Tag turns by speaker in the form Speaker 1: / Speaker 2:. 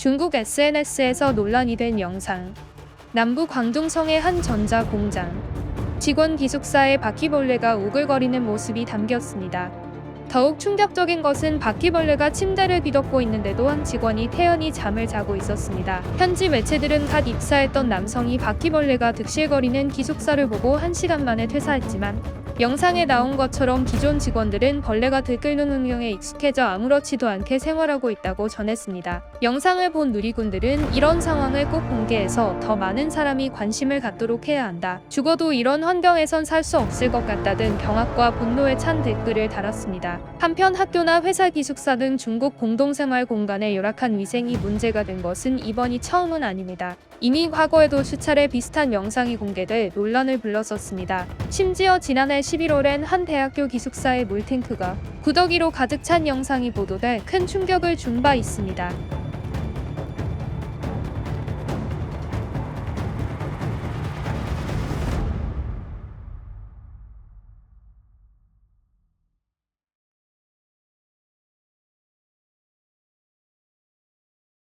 Speaker 1: 중국 SNS에서 논란이 된 영상. 남부 광둥성의 한 전자 공장. 직원 기숙사에 바퀴벌레가 우글거리는 모습이 담겼습니다. 더욱 충격적인 것은 바퀴벌레가 침대를 뒤덮고 있는데도 한 직원이 태연히 잠을 자고 있었습니다. 현지 매체들은 갓 입사했던 남성이 바퀴벌레가 득실거리는 기숙사를 보고 한시간 만에 퇴사했지만 영상에 나온 것처럼 기존 직원들은 벌레가 들끓는 환경에 익숙해져 아무렇지도 않게 생활하고 있다고 전했습니다. 영상을 본 누리꾼들은 이런 상황을 꼭 공개해서 더 많은 사람이 관심을 갖도록 해야 한다. 죽어도 이런 환경에선 살 수 없을 것 같다 등 경악과 분노에 찬 댓글을 달았습니다. 한편 학교나 회사 기숙사 등 중국 공동생활 공간의 열악한 위생이 문제가 된 것은 이번이 처음은 아닙니다. 이미 과거에도 수차례 비슷한 영상이 공개돼 논란을 불렀었습니다. 심지어 지난해 11월엔 한 대학교 기숙사의 물탱크가 구더기로 가득 찬 영상이 보도돼 큰 충격을 준 바 있습니다.